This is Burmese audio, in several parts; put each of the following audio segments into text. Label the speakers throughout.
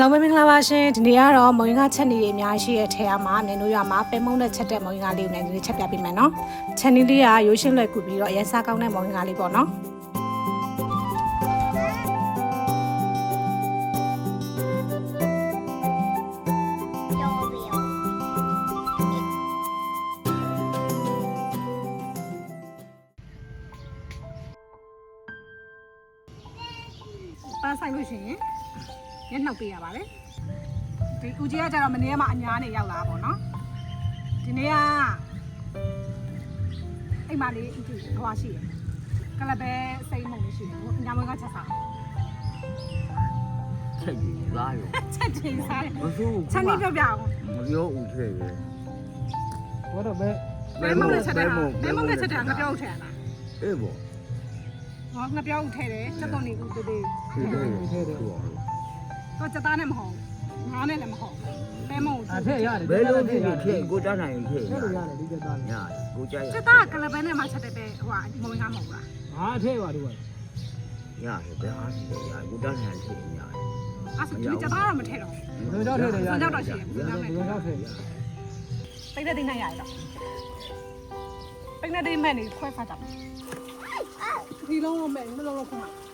Speaker 1: အားလုံးပဲမင်္ဂလာပါရှင်ဒီနေ့ကတော့မုံရင်ကချက်နေတွေအများကြီးရှိတဲ့ထဲမှာမြင်လို့ရမှာပဲမုံနဲ့ချက်တဲ့မုံရင်ကလေးကိုလည်းဒီနေ့ချက်ပြပေးမယ်နော်ချက်နေလေးကရိုးရှင်းလွယ်ကူပြီးတော့အရင်စားကောင်းတဲ့မုံရင်ကလေးပေါ့နော်
Speaker 2: ပြောပြရော
Speaker 1: ပန်းဆိုင်လို့ရှိရင် ညနှောက်ပေးရပါလေဒီဦးကြီးကကြတော့မနေ့ကမှအညာနေရောက်လာပါပေါ့နော်ဒီနေ့ကအိမ်မလေးဦးကြီးဟွာရှိတယ်ကလပဲစိတ်မုံလေးရှိတယ်ညာမွေးကချက်စား
Speaker 3: ချက်ကြီးလားရော
Speaker 1: ချက်ချင်းစားတယ်
Speaker 3: မစိုးဘူး
Speaker 1: ချက်နေပြောပြအောင်
Speaker 3: မပြောဦးချက်ရယ်
Speaker 4: ဘောတော့ပဲ
Speaker 1: ဘယ်မုံနဲ့ချက်တယ်ဟာဘယ်မုံနဲ့ချက်တယ်ငါပြောဦးထဲလား
Speaker 3: အေးပေါ့
Speaker 1: ဟောငါပြောဦးထဲတယ်ချက်တော့နေဦးတေးသေး
Speaker 3: ဒီလိုဟုတ်ပါဘူး
Speaker 1: တော့ချက်သားနဲ့မဟုတ်ငါးနဲ့လည်းမဟုတ်ဘယ်မုံ
Speaker 4: အထက်ရတယ်
Speaker 3: ဘယ်လိုဖြစ်ဖြစ်ဖြစ်ကိုတတ်နိုင်ရင်ဖြစ်
Speaker 4: ထက်လို့ရတယ်ဒီကသားလေ
Speaker 3: ညာကိုကြိုက်ရ
Speaker 1: ချက်သားကလပဲနဲ့မှချက်တဲ့ပဲဟိုကမုံကမဟုတ်လား
Speaker 4: ဟာအထက်ပါဒီက
Speaker 3: ရတယ်ဘယ်အားဖြစ်ရကိုတတ်နိုင်ရင်ဖြစ်ညာ
Speaker 1: အဲ့ဆိုဒီချက်သားတော့မထည့်တော့
Speaker 4: ဘယ်တော့ထက်တယ်ရတယ်
Speaker 1: ဘယ်တော့ရှိရဘယ်တော့
Speaker 4: ဘယ်တော့ထက်
Speaker 1: ပိတ်တဲ့တိနိုင်ရရတော့ပိတ်တဲ့တိမဲ့နေခွဲဖတ်ကြမယ်ဒီလုံးလုံးမဲ့နှလုံးလုံးခုမှ
Speaker 2: အားရရတယ်ဝါရ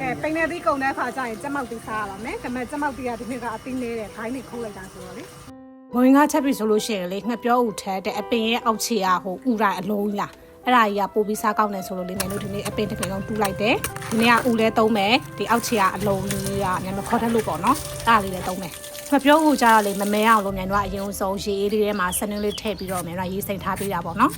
Speaker 1: ကဲပိတ်တဲ့တိကုံတဲ့ခါကျရင်ကြက်မောက်တိစားရပါမယ်ဒါပေမဲ့ကြက်မောက်တိကဒီနေ့ကအတင်းနေတဲ့ခိုင်းနေခုတ်လိုက်တာဆိုတော့လေဘဝင်ကချက်ပြီဆိုလို့ရှိရင်လေငှက်ပြောဦးထဲတဲ့အပင်ရဲ့အောက်ခြေအားဟိုဥရိုင်အလုံးကြီးလားအဲ့ဒါကြီးကပို့ပြီးစားကောင်းတယ်ဆိုလို့လေနိုင်တို့ဒီနေ့အပင်တစ်ပင်လုံးတူးလိုက်တယ်ဒီနေ့ကဥလဲသုံးမယ်ဒီအောက်ခြေကအလုံးကြီးကညမခေါ်တတ်လို့ပေါ့နော်အဲ့ဒါလေးလည်းသုံးမယ်ငှက်ပြောဦးကြတော့လေမမဲအောင်လို့မြန်တော့အရင်ဆုံးရေအေးလေးထဲမှာဆနင်းလေးထည့်ပြီးတော့မြန်တော့ရေးစိမ်ထားပေးတာပေါ့နော်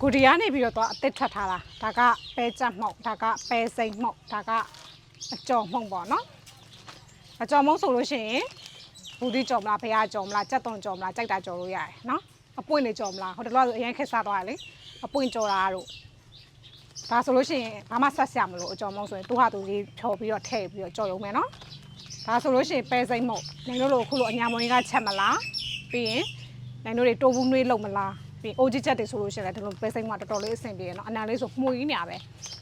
Speaker 1: ကိုဒီကနေပြီးတော့သွားအစ်စ်ထွက်ထားတာဒါကပဲကြက်မှုန့်ဒါကပဲစိမ်မှုန့်ဒါကအကြော်မှုန့်ပေါ့နော်အကြော်မှုန့်ဆိုလို့ရှိရင်ဘူးဒီကြော်မလားဖရားကြော်မလားကြက်သွန်ကြော်မလားကြိုက်တာကြော်လို့ရတယ်နော်အပွင့်နေကြော်မလားဟိုတလောဆိုအရင်ခက်စားသွားတယ်လေအပွင့်ကြော်တာတို့ဒါဆိုလို့ရှိရင်ဘာမှဆက်ဆရာမလို့အကြော်မှုန့်ဆိုရင်သူ့ဟာသူကြီးဖြော်ပြီးတော့ထည့်ပြီးတော့ကြော်ရုံပဲနော်ဒါဆိုလို့ရှိရင်ပဲစိမ်မှုန့်နိုင်တို့လိုအခုလိုအညာမွေးကချက်မလားပြီးရင်နိုင်တို့တွေတိုးဘူးနှွေးလုံးမလား ပြီးအိုဂျီချက်တွေဆိုလို့ရှိရင်လည်းဒီလိုပဲစိမ့်မှာတော်တော်လေးအဆင်ပြေရနော်အနံလေးဆိုမှုကြီးနေရပဲ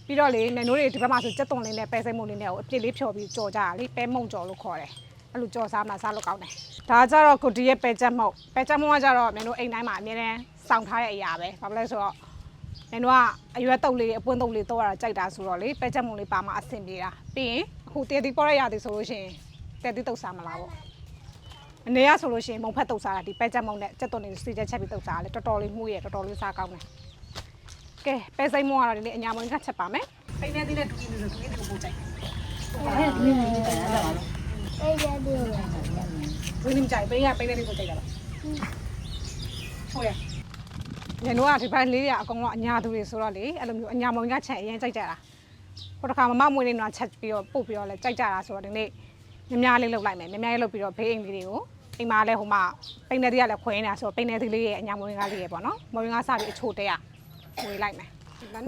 Speaker 1: ပြီးတော့လေနယ်နိုးတွေဒီဘက်မှာဆိုကြက်သွန်လေးနဲ့ပဲစိမ့်မှုလေးနဲ့ကိုအပြစ်လေးဖြော်ပြီးကြော်ကြတာလေပဲမုံကြော်လို့ခေါ်တယ်အဲ့လိုကြော်စားမှစားလို့ကောင်းတယ်ဒါကြတော့ကိုဒီရဲ့ပဲချက်မုံပဲချက်မုံကကြတော့နယ်နိုးအိမ်တိုင်းမှာအများနဲ့စောင့်ထားတဲ့အရာပဲဘာဖြစ်လဲဆိုတော့နယ်နိုးကအရွက်တုပ်လေးအပွင့်တုပ်လေးတော့ရတာကြိုက်တာဆိုတော့လေပဲချက်မုံလေးပါမှအဆင်ပြေတာပြီးရင်အခုတေတီပေါ်ရရသည်ဆိုလို့ရှိရင်တေတီတုပ်စားမလားပေါ့ အနေရဆိုလို့ရှိရင်မုံဖက်တုပ်စားတာဒီပဲချက်မုံနဲ့ချက်သွန်နေစီချက်ချက်ပြီးတုပ်စားတာလေတော်တော်လေးမှုရတော်တော်လေးစားကောင်းတယ်ကဲပဲစိမ့်မုံကတော့ဒီနေ့အညာမုံကချက်ပါမယ်ပိနေသီးနဲ့ဒူးနေဆိုဒူးနေကိုပို့ကြိုက်တယ်
Speaker 2: အေးရတယ်
Speaker 1: ဒူးနေကြိုက်ပိနေပိနေလေးကိုကြိုက်တာလားဟုတ်ရညနိုးကဒီဘက်လေးရအကောင်ကအညာသူတွေဆိုတော့လေအဲ့လိုမျိုးအညာမုံကချက်အရင်ကြိုက်ကြတာဟိုတစ်ခါမမမွေးနေတော့ချက်ပြီးတော့ပို့ပြီးတော့လဲကြိုက်ကြတာဆိုတော့ဒီနေ့ မြများလေးလုပ်လိုက်မယ်မြများလေးလုပ်ပြီးတော့ဘေးအိမ်လေးတွေကိုအိမ်မှာလဲဟိုမှာပိနေသီးကလည်းခွဲနေတာဆိုတော့ပိနေသီးလေးရဲ့အညာမုံကလေးရဲ့ပေါ့နော်မုံကစားပြီးအချိုတဲရဝေးလိုက်မယ်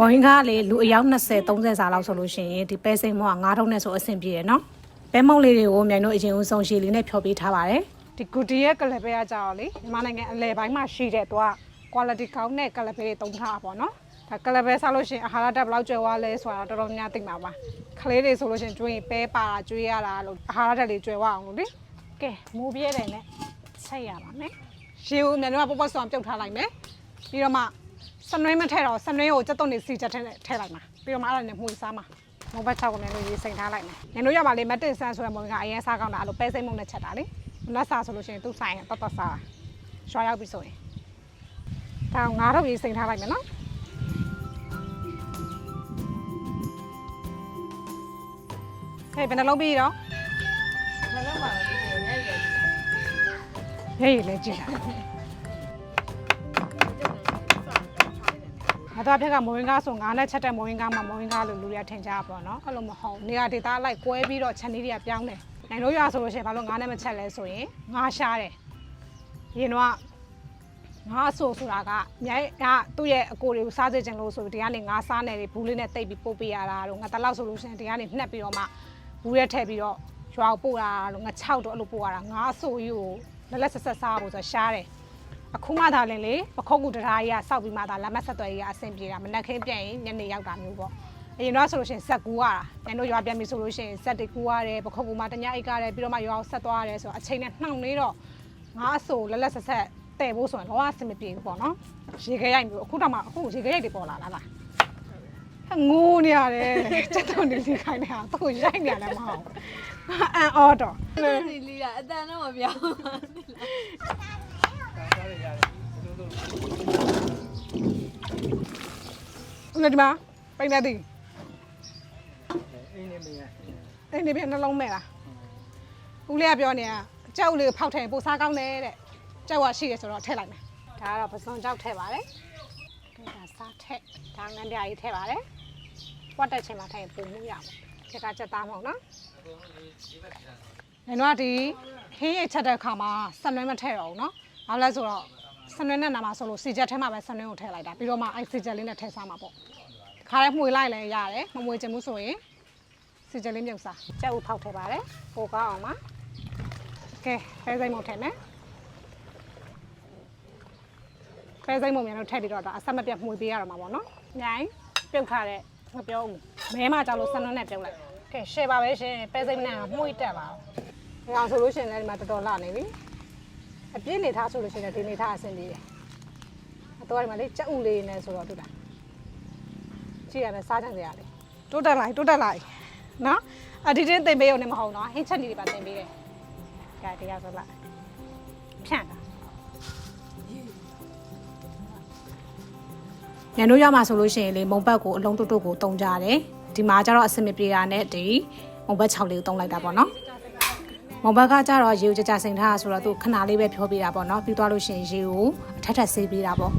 Speaker 1: ဝိုင်းကားလေလူအယောက်20 30စာလောက်ဆိုလို့ရှိရင်ဒီပဲစိမ်မောက9ထုံးနဲ့ဆိုအဆင်ပြေရယ်နော်ပဲမုံလေးတွေကိုမြိုင်တို့အရင်ဦးဆုံးရှည်လေးနဲ့ဖြောပေးထားပါတယ်ဒီဂူတီရဲ့ကလပဲကကြတော့လေမြန်မာနိုင်ငံအလဲပိုင်းမှာရှိတဲ့သူက quality ကောင်းတဲ့ကလပဲတွေတုံးထားတာပေါ့နော်ဒါကလပဲစားလို့ရှိရင်အာဟာရဓာတ်ဘယ်လောက်ကျွဲဝါလဲဆိုတာတော်တော်များများသိမှာပါ ကလေးတွေဆိုလို့ရှိရင်ကျွေးရင်ပဲပါတာကျွေးရတာလို့အာဟာရဓာတ်တွေကျွဲဝအောင်လို့လေကဲမိုးပြဲတယ်နဲ့ဆက်ရပါမယ်ရေဦးမြန်တို့ကပေါ့ပေါ့ဆောင်းပြုတ်ထားလိုက်မယ်ပြီးတော့မှစနွေးမထဲတော့စနွေးကိုစက်သွန်နေစီချက်ထဲနဲ့ထည့်လိုက်မှာပြီးတော့မှအဲ့ဒါနဲ့မှုစားမှာမုံဘတ်ချောက်ကိုလည်းရေးစိန်ထားလိုက်မယ်ညတို့ရပါလေမတ်တင်ဆန်ဆိုတဲ့မုံကအရင်စားကောင်းတာအဲ့လိုပဲစိမ့်မုံနဲ့ချက်တာလေမနက်စားဆိုလို့ရှိရင်သူ့ဆိုင်ရင်တော်တော်စားရွှာရောက်ပြီဆိုရင်ဒါငါတော့ရေးစိန်ထားလိုက်မယ်နော် ဟေးဘယ်နှလုံးပြီးတော့နှလုံးပါတော့ဟေးလေကြည့်တာ ငါတို့အဖက်ကမဝင်းကားဆိုငါနဲ့ချက်တဲ့မဝင်းကားမှာမဝင်းကားလို့လူတွေကထင်ကြပါတော့เนาะအဲ့လိုမဟုတ်နေရာဒေတာလိုက်ကွဲပြီးတော့ချက်နေတွေကပြောင်းတယ်နိုင်လို့ရဆိုလို့ရှိရင်ဘာလို့ငါနဲ့မချက်လဲဆိုရင်ငါရှားတယ်ရင်တော့ငါအဆိုဆိုတာကမြိုင်ကသူ့ရဲ့အကိုတွေကိုစားစေချင်လို့ဆိုဒီကနေငါစားနေတယ်ဘူးလေးနဲ့တိတ်ပြီးပို့ပေးရတာတော့ငါတလောက်ဆိုလို့ရှိရင်ဒီကနေနှက်ပြီးတော့မှ ဘူးရဲထည့်ပြီးတော့ရွာကိုပို့တာတော့ငါ6တော့အဲ့လိုပို့ရတာငါအဆိုကြီးကိုလက်လက်ဆက်ဆက်စားဖို့ဆိုရှားတယ်အခုမှသာလင်လေပခုတ်ကူတရာကြီးကစောက်ပြီးမှသာလက်မဆက်သွယ်ကြီးကအဆင်ပြေတာမနက်ခင်းပြန်ရင်ညနေရောက်တာမျိုးပေါ့အရင်တော့ဆိုလို့ရှိရင်ဇက်ကူရတာညတို့ရွာပြန်ပြီဆိုလို့ရှိရင်ဇက်တွေကူရတယ်ပခုတ်ကူမှာတညအိတ်ကရတယ်ပြီးတော့မှရွာကိုဆက်သွားရတယ်ဆိုတော့အချိန်နဲ့နှောင့်နေတော့ငါအဆိုလက်လက်ဆက်ဆက်တဲ့ဖို့ဆိုရင်လောကအဆင်မပြေဘူးပေါ့နော်ရေခဲရိုက်မျိုးအခုတော့မှအခုရေခဲရိုက်တွေပေါ်လာလားလားဟဲ့ ငိုးနေရတယ်စက်တော့နေနေခိုင်းနေတာသူ့ရိုက်နေရတယ်မဟုတ်အန်အော်တော့
Speaker 5: နေလီတာအတန်တော့မပြောင်းဘူး
Speaker 1: ဦးလေးဒီမှာပိန်နေသည်
Speaker 4: အိမ်နေမရ
Speaker 1: အဲ့ဒီပြန်နှလုံးမဲ့လားဦးလေးကပြောနေတာကြောက်လေးကိုဖောက်ထည့်ပိုစားကောင်းတယ်တဲ့ကြောက်ကရှိရဆိုတော့ထည့်လိုက်မယ်ဒါကတော့ပစုံကြောက်ထည့်ပါတယ်ကဲဒါ စားထည့်ဒါငန်းပြားကြီးထည့်ပါတယ်ပွက်တက်ချင်မှထည့်ရင်ပုံမှုရပါခက်ကချက်သားမဟုတ်နော်ညီတို့ကဒီခင်းရိတ်ချက်တဲ့အခါမှာဆန်နွဲမထည့်တော့ဘူးနော်ဘာလို့လဲဆိုတော့ဆန်နွဲနဲ့နာမှာဆိုလို့စီချက်ထဲမှာပဲဆန်နွဲကိုထည့်လိုက်တာပြီးတော့မှအဲ့စီချက်လေးနဲ့ထည့်စားမှာပေါ့ခါရဲမှွေလိုက်လည်းရတယ်မမှွေချင်ဘူးဆိုရင်စီကြလေးမြုပ်စားကြက်ဥဖောက်ထည့်ပါတယ်ပိုကောင်းအောင်ပါကဲဖဲစိမ့်မုံထည့်မ ယ်ဖဲစိမ့်မုံမြန်တော့ထည့်ပြီးတော့ဒါအဆက်မပြတ်မှွေပေးရတော့မှာပေါ့နော်ညိုင်းပြုတ်ထားတဲ့မပြောဘူးမဲမကြောက်လို့ဆန်းနှွန်းနဲ့ပြုတ်လိုက်ကဲရှယ်ပါပဲရှင်ဖဲစိမ့်နဲ့မှွေတက်လာအောင်ဒါအောင်ဆိုလို့ရှိရင်လည်းဒီမှာတော်တော်လှနေပြီအပြည့်နေထားဆိုလို့ရှိရင်ဒီနေထားအဆင်ပြေတယ်အတော့ဒီမှာလေကြက်ဥလေးနဲ့ဆိုတော့တူတာကြည့်ရမယ်စားကြံစရာလေးတိုးတက်လိုက်တိုးတက်လိုက်နော်အဒီတင်းတင်ပေးရုံနဲ့မဟုတ်နော်ဟင်းချက်လေးတွေပါတင်ပေးတယ်။ဒါတရားဆိုလိုက်ဖြန့်တာ ညတို့ရမှာဆိုလို့ရှိရင်လေမုံဘက်ကိုအလုံးတုတ်တုတ်ကိုတုံကြတယ်ဒီမှာကျတော့အစမပြေတာနဲ့ဒီမုံဘက်6လေးကိုတုံလိုက်တာပေါ့နော်မုံဘက်ကကျတော့ရေကိုကြကြစိန်ထားတာဆိုတော့သူခဏလေးပဲဖြောပေးတာပေါ့နော်ပြီးသွားလို့ရှိရင်ရေကိုအထက်ထက်ဆေးပေးတာပေါ့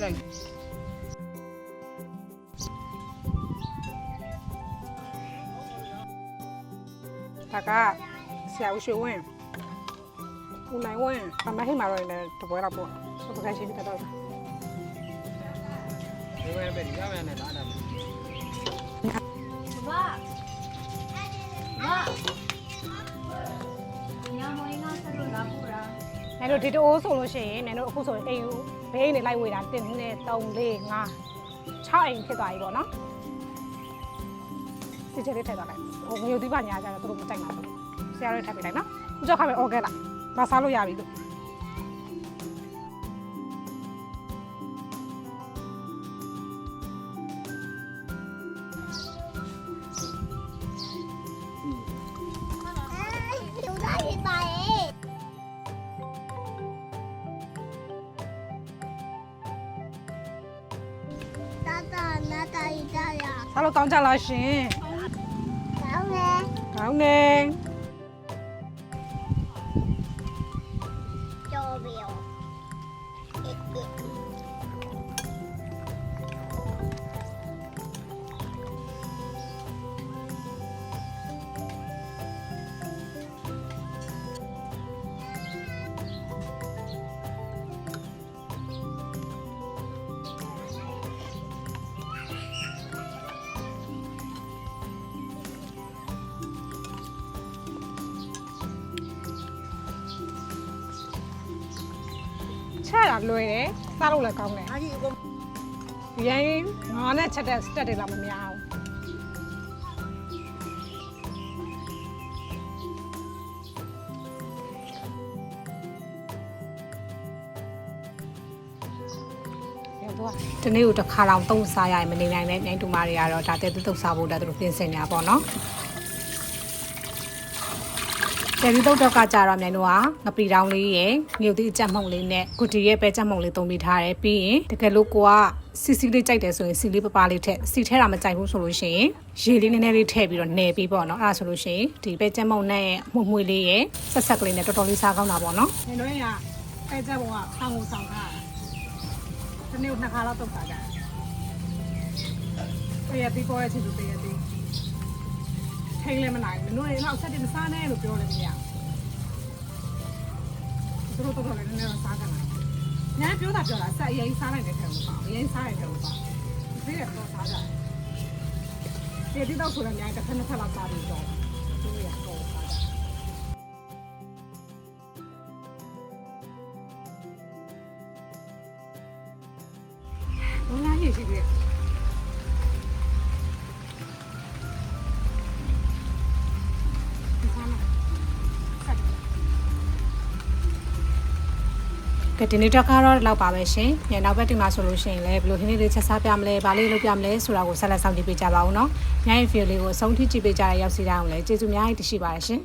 Speaker 4: လိုက်
Speaker 1: ဒါကဆရာဦးရွှေဝင်းဦးနိုင်ဝင်းအမဟိမှာတော့လည်းတပွဲတော့ပေါ့ဆိုပကရှိပြီးတော့
Speaker 4: ဒီ ဝဲပဲဒီရမယ်နဲ့လာတာ
Speaker 5: ဘာဘာညမင်းကဆက်လို့လာပူတာ။
Speaker 1: နိုင်တို့ဒီတိုးဆိုလို့ရှိရင်နိုင်တို့အခုဆိုအိမ်ကိုဘေးနေလိုက်ဝေတာ1 2 3 4 5 6အိမ်ဖြစ်သွားပြီပေါ့နော်။စစ်ချက်လေးထည့်သွားလိုက်။ဟိုမျိုးသီးပါညာကြတော့သူတို့မကြိုက်တော့ဘူး။ဆရာတို့ထည့်ပေးလိုက်နော်။ဦးကျော်ခါပဲအော်ခဲ့လား။မစားလို့ရပြီလို့
Speaker 2: လူ ရ။
Speaker 1: စားလို့ကောင်းကြလားရှင်
Speaker 2: ကောင်းတယ်။
Speaker 1: ကောင်း
Speaker 2: တော့အေးအေး။
Speaker 1: ချက်တာလွယ်တယ်။စားလို့လည်းကောင်းတယ်။အားကြီးအကုန်ရိုင်းငါနဲ့ချက်တဲ့စတက်တွေလာမများဘူး။ဒီတော့ဒီနေ့ကိုတစ်ခါလောက်သုံးစားရရင်မနေနိုင်တဲ့မြိုင်းတူမတွေကတော့ဒါတဲ့တုတ်စားဖို့ဒါသူတို့ပြင်ဆင်နေတာပေါ့နော်။တ ယ်ဒီတုတ်တော့ကကြတော့မြိုင်းတို့ကငပီတောင်းလေးရယ်မြုပ်သည့်အကြက်မှုန့်လေးနဲ့ဂူတီရဲ့ပဲကြက်မှုန့်လေးသုံးပြီးထားတယ်ပြီးရင်တကယ်လို့ကိုကစီစီလေးကြိုက်တယ်ဆိုရင်စီလေးပပလေးထည့်စီထဲတာမကြိုက်ဘူးဆိုလို့ရှိရင်ရေလေးနည်းနည်းလေးထည့်ပြီးတော့နယ်ပြီးပေါ့နော်အဲ့ဒါဆိုလို့ရှိရင်ဒီပဲကြက်မှုန့်နဲ့မှုန့်မွေလေးရယ်ဆက်ဆက်ကလေးနဲ့တော်တော်လေးစားကောင်းတာပေါ့နော်မြိုင်းတို့ကအဲကြက်ဘုံကဆောင်းကိုဆောင်းထားတာဒီနေ့နှစ်ခါလောက်တုတ်စားကြတယ်တရတီပေါ်ရဲ့ချစ်သူတရတီ ထိန်လည်းမနိုင်ဘူးနင်တို့လည်းတော့ဆက်တယ်မစားနဲ့လို့ပြောတယ်မရဘူးသူတို့တော်တော်လေးနည်းနည်းတော့စားကြတာညပြောတာပြောတာဆက်အရင်စားလိုက်တဲ့ထဲမှာပါအရင်စားတဲ့ထဲမှာပါဒီရက်တော့စားကြတယ်ဒီတော့ဆိုလည်းညတစ်ခါနှစ်ခါလောက်စားပြီးတော့သူရတော့စားကြဘုရား ကဒီနေ့တော့ကတော့ဒီလောက်ပါပဲရှင်ညနောက်ဘက်တင်မှာဆိုလို့ရှိရင်လည်းဘယ်လိုခင်းလေးလေးချက်စားပြမလဲဗာလေးလုပ်ပြမလဲဆိုတာကိုဆက်လက်ဆောင်ကြည့်ပေးကြပါဦးနော်ညရဲ့ view လေးကိုအဆုံးထိကြည့်ပေးကြတဲ့ရောက်စီတိုင်းကိုလည်းကျေးဇူးအများကြီးတင်ရှိပါတယ်ရှင်